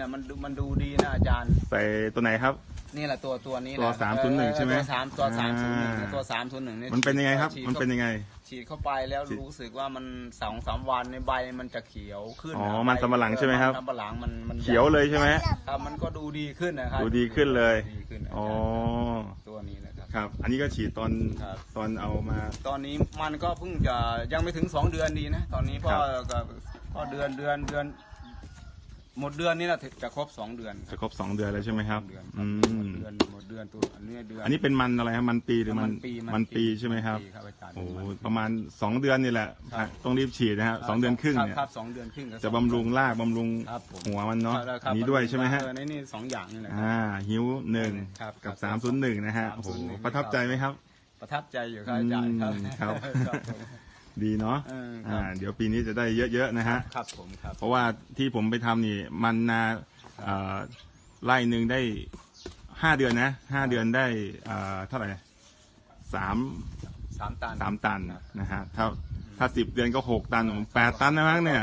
เนี่ยมันดูมันดูดีนะอาจารย์ ใส่ตัวไหนครับ นี่แหละตัวตัวนี้ตัวแหละ301ใช่ไหมตัวสามตัวสามศูนย์หนึ่งอ่า ตัวสามศูนย์หนึ่งยมันเป็นยังไงครับ ฉีดมันเป็นยังไง ฉีดเข้าไปแล้วฉีดรู้สึกว่ามันสองสามวันในใบมันจะเขียวขึ้นอ๋อนะมันสำปะหลังใช่ไหมครับ นสำปะหลังมันมันเขียวเลยใช่ไหม ครับมันก็ดูดีขึ้นนะครับดูดีขึ้นเลยดีขึ้นอาจารย์อ๋อ ตัวนี้นะครับ ครับ อันนี้ก็ฉีดตอนครับ ตอนเอามา ตอนนี้มันก็เพิ่งจะยังไม่ถึงสองเดือนดีนะ ตอนนี้เพราะครับ ก็ก็เดือนเดือนเดือน หมดเดือนนี้แหละจะครบสองเดือนจะครบสองเดือนแล้วใช่ไหมครับเดือนอืหมมดเดือนหมดเดือนตัวอันนี้เดือนอันนี้เป็นมันอะไรครับมันปีหรือมันปีมันปีใช่ไหมครับนปีครับอาจารย์โอ้มันปีประมาณสองเดือนนี่แหละครับต้องรีบฉีดนะฮะสองเดือนครึ่งเนี่ยครับสองเดือนครึ่งกับจะบำรุงรากบำรุงครับผมหัวมันเนาะครับอันนี้ด้วยใช่ไหมฮะเออในนี่สองอย่างนี่แหละครับอ่าหิวหนึ่งครับกับครัสามบศูนย์หนึ่งนะฮะ301โอ้โหนี่ประทับใจไหมครับ ประทับใจอยู่ครับอาจารย์ครับ อืมครับครับผมดีเนาะเออครับ อ่าเดี๋ยวปีนี้จะได้เยอะๆนะฮะ ครับผมครับ เพราะว่าที่ผมไปทำนี่มันนาเอ่อไร่หนึ่งได้ห้าเดือนนะห้าเดือนได้เอ่อเท่าไหร่สามสามตันสามตันครับนะฮะถ้าถ้าสิบเดือนก็หกตันแปดตันนะมั้งเนี่ย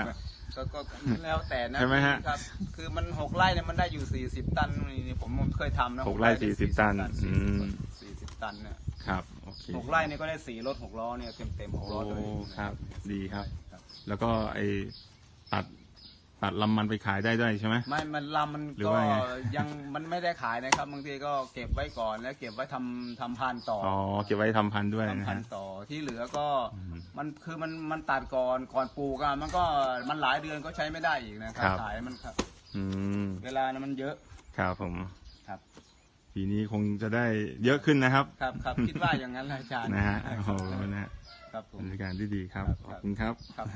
ก็ก็แล้วแต่นะใช่ไหมฮะครับ คือมันหกไร่เนี่ยมันได้อยู่สี่สิบตันนี่ผมเคยทำนะหกไร่40ตันอืม สี่สิบตันเนี่ยครับโอเค หกไร่เนี่ยก็ได้สี่รถหกล้อเนี่ยเต็มเต็มๆหกโอ้ล้อเลยครับ ดีครับครับ แล้วก็ไอตัดตัดลำมันไปขายได้ด้วยใช่ไหมไม่มันลำมันหรือก็ว่าไงยังมันไม่ได้ขายนะครับบางทีก็เก็บไว้ก่อนแล้วเก็บไว้ทำทำพันธุ์ต่ออ๋อเก็บไว้ทำพันธุ์ด้วยนะทำพันฮะธุ์ต่อที่เหลือก็อืมมันคือมันมันตัดก่อนก่อนปลูกอะมันก็มันหลายเดือนก็ใช้ไม่ได้อีกนะครัครับบขายมันครับอืมเวลานะมันเยอะครับผมครับ ปีนี้คงจะได้เยอะขึ้นนะครับ ครับครับคิดว่าอย่างนั้นแหละอาจารย์นะฮะโอ้โหนะฮะครับผมบรรยากาศที่ดีครับครับ ขอบคุณครับ ครับ